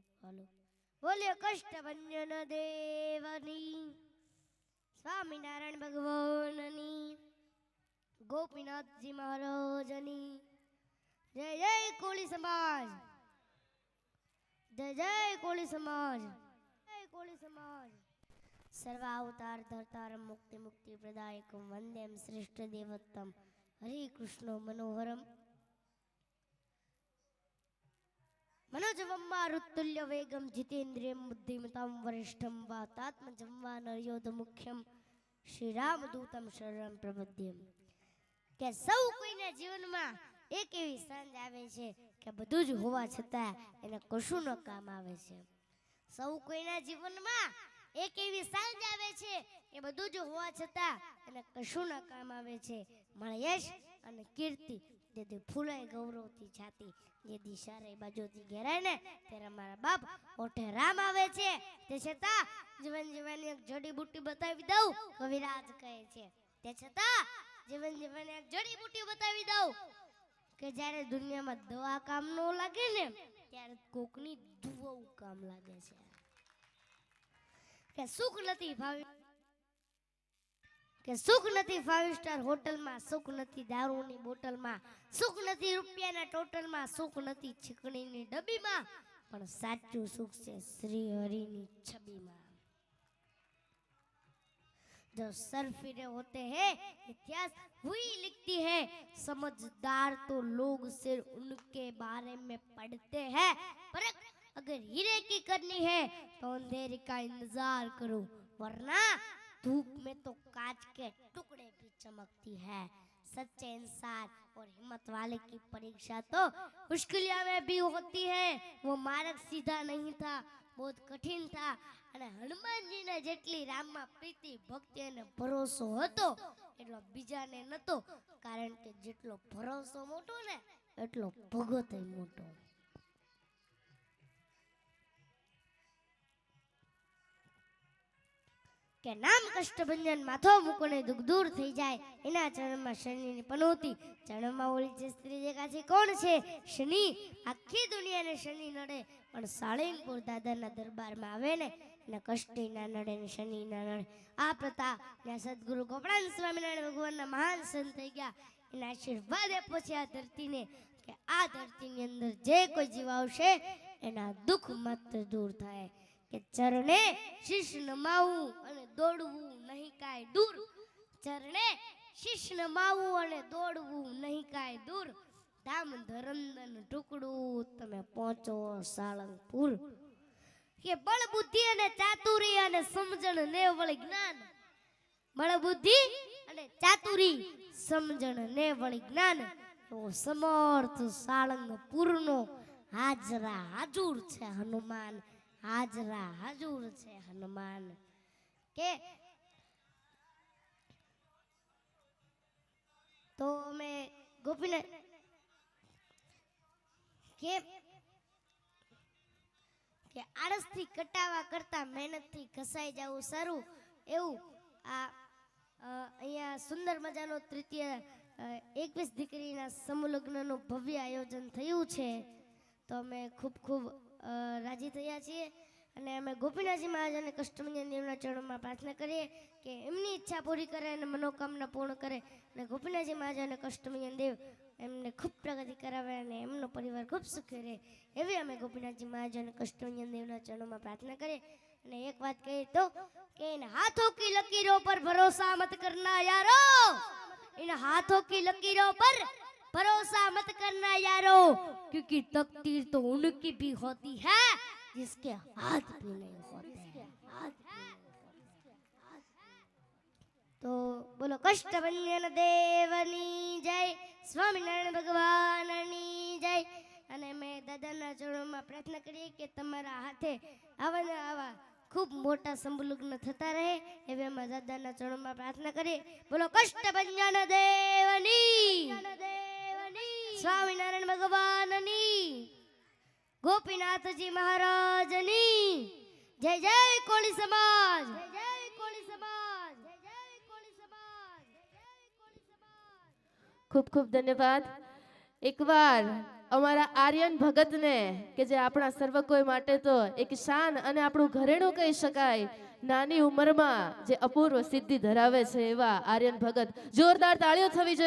હાલો. બોલ્યો કષ્ટભંજન દેવની, સ્વામિનારાયણ ભગવાનની, ગોપીનાથજી મહારાજની. જય જય કોળી સમાજ. જય જય કોળી સમાજ. જય કોળી સમાજ. સર્વ અવતાર ધરતાર મુક્તિ મુક્તિ પ્રદાયકમ વંદેમ શ્રેષ્ઠ દેવત્તમ. હરે કૃષ્ણ મનોહરમ. મનોજવમ્મારુતુલ્ય વેગમ જીતેન્દ્રિયમ બુદ્ધિમતામ વરિષ્ઠમ વા તાત્મજમ્વા મુખ્યમ શ્રી રામદૂતમ શરણમ પ્રબધ્યમ કે સૌ કોઈના જીવનમાં એક એવી સાંજ આવે છે કે બધું જ હોવા છતાં એને કશું ન કામ આવે છે. સૌ કોઈના જીવનમાં એક એવી સાંજ આવે છે કે બધું જ હોવા છતાં એને કશું ન કામ આવે છે. મારા યશ અને કીર્તિ જેથી ફૂલાય ગૌરવથી છાતી જે દિશારે બાજુથી ઘેરાય ને, ત્યારે મારા બાપ ઓઠે રામ આવે છે. તે છતાં જીવન જીવવાની એક જડીબુટ્ટી બતાવી દઉં, કવિરાજ કહે છે. તે છતાં જીવન જીવવાની એક જડીબુટ્ટી બતાવી દઉં કે જ્યારે દુનિયામાં દવા કામ ન લાગે ને, ત્યારે કોકની દુવાઓ કામ લાગે છે. કે સુખ નથી ભાવી કે સુખ નથી ફાઇવ સ્ટાર હોટલમાં સુખ નથી દારૂની બોટલમાં સુખ નથી રૂપિયાના ટોટલમાં સુખ નથી છીકણીની ડબ્બીમાં પણ સાચું સુખ છે શ્રી હરિની છબીમાં जो सर फिरे होते हैं इतिहास हुई लिखती है समझदार तो लोग सिर्फ उनके बारे में पढ़ते हैं पर अगर हीरे की करनी है तो अंधेरे का इंतजार करो वरना धूप में तो कांच के टुकड़े भी चमकती है सच्चे इंसान और हिम्मत वाले की परीक्षा तो मुश्किलिया में भी होती है वो मार्ग सीधा नहीं था बहुत કઠિન था અને હનુમાનજીને જેટલી રામમાં પ્રીતિ ભક્તિ અને ભરોસો હતો એટલો બીજાને નતો કારણ કે જેટલો ભરોસો મોટો ને એટલો ભગત મોટો કે નામ કષ્ટભંજન માથો મૂકોને દુઃખ દૂર થઈ જાય, એના ચરણમાં શનિની પનોતી. ચરણમાં ઓલી જે સ્ત્રી જે કાছে કોણ છે? શનિ. આખી દુનિયાને શનિ નડે, પણ સાળીનપુર દાદાના દરબારમાં આવે ને એને કષ્ટી ના નડે ને શનિ ના નડે. આ પ્રથા ત્યાં સદગુરુ ગોપળાન સ્વામિનારાયણ ભગવાનના મહાન સંત થઈ ગયા. એના આશીર્વાદ આપ્યો છે આ ધરતીને, કે આ ધરતીની અંદર જે કોઈ જીવ આવશે, એના દુઃખ માત્ર દૂર થાય. કે ચરણે શીશ નમાવું અને દોડવું નહીં કાંઈ દૂર. ચરણે શીશ નમાવું અને દોડવું નહીં કાંઈ દૂર. ધામ ધરંદન ટુકડું તમે પહોંચો સાળંગપુર. કે બળ બુદ્ધિ અને ચાતુરી અને સમજણ ને વળી જ્ઞાન. બળ બુદ્ધિ અને ચાતુરી, સમજણ ને વળી જ્ઞાન. એવો સમર્થ સાળંગપુરનો હાજરા હાજુર છે હનુમાન. હાજરા, હાજુર છે હનુમાન. કે તો અમે ગોપીને કે કે આળસથી કટાવા કરતા મહેનતથી ઘસાઈ જવું સારું એવું આ અહીંયા સુંદર મજાનો તૃતીય એકવીસ દીકરીના સમલગ્નનું લગ્નનું ભવ્ય આયોજન થયું છે. તો અમે ખૂબ ખૂબ રાજી થયા છીએ અને અમે ગોપીનાથજી મહારાજ અને કષ્ટમંજન ચરણોમાં પ્રાર્થના કરીએ કે એમની ઈચ્છા પૂરી કરે અને મનોકામના પૂર્ણ કરે અને ગોપીનાથજી મહારાજ અને કષ્ટમંજન એમને ખૂબ પ્રગતિ કરાવે અને એમનો પરિવાર ખૂબ સુખી રહે એવી અમે ગોપીનાથજી મહારાજ અને કષ્ટમંજન દેવના ચરણોમાં પ્રાર્થના કરીએ. અને એક વાત કહી તો કે એના હાથો કી લકીરો પર ભરોસા મત કરના યારો. એના હાથો કી લકીરો પર भरोसा मत करना यारो क्योंकि तकदीर तो उनकी भी होती है जिसके हाथ भी नहीं होते हैं हाथ भी नहीं होते हैं। તો બોલો કષ્ટભંજન દેવની જય સ્વામિનારાયણ ભગવાનની જય અને મેં દાદાના ચરણોમાં પ્રાર્થના કરીએ કે તમારા હાથે આવા ને આવા ખૂબ મોટા સંબુલગ્ન થતા રહે એવી અમે દાદાના ચરણોમાં પ્રાર્થના કરીએ બોલો કષ્ટભંજન દેવની સ્વામિનારાયણ ભગવાનની, ગોપીનાથજી મહારાજની, જય જય જય કોળી સમાજ ખૂબ ખૂબ ધન્યવાદ. એકવાર અમારા આર્યન ભગતને કે જે આપણા સર્વ કોઈ માટે તો એક શાન અને આપણું ઘરેણું કહી શકાય, નાની ઉંમરમાં જે અપૂર્વ સિદ્ધિ ધરાવે છે એવા આર્યન ભગત. જોરદાર તાળીઓ થવી જોઈએ.